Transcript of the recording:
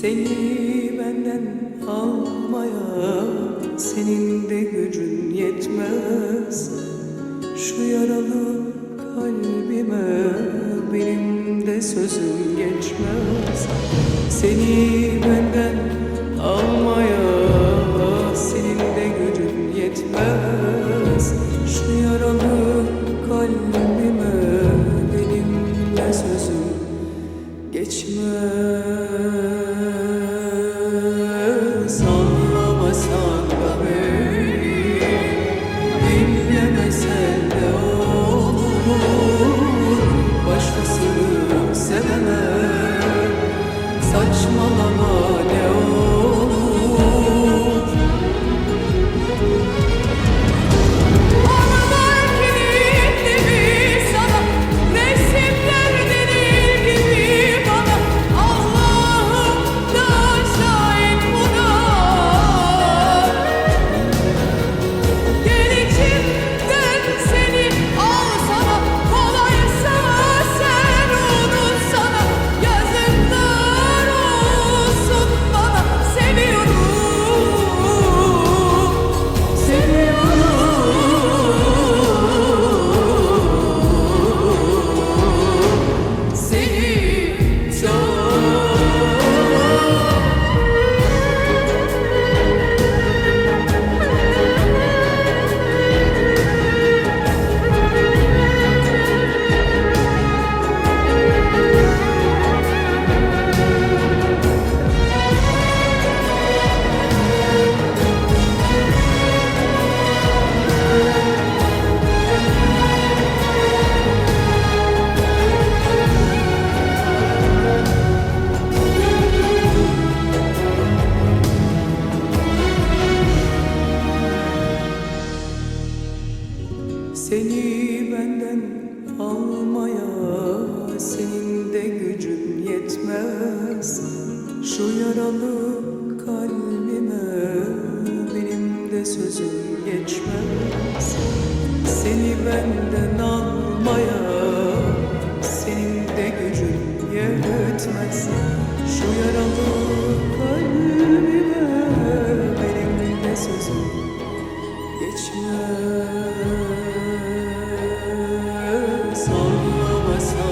Seni benden almaya senin de gücün yetmez. Şu yaralı kalbime benim de sözüm geçmez. Seni benden geçmez Seni benden almaya senin de gücün yetmez. Şu yaralı kalbime benim de sözüm geçmez. Seni benden almaya senin de gücün yetmez. Şu yaralı kalbime benim de sözüm geçmez Anlamasan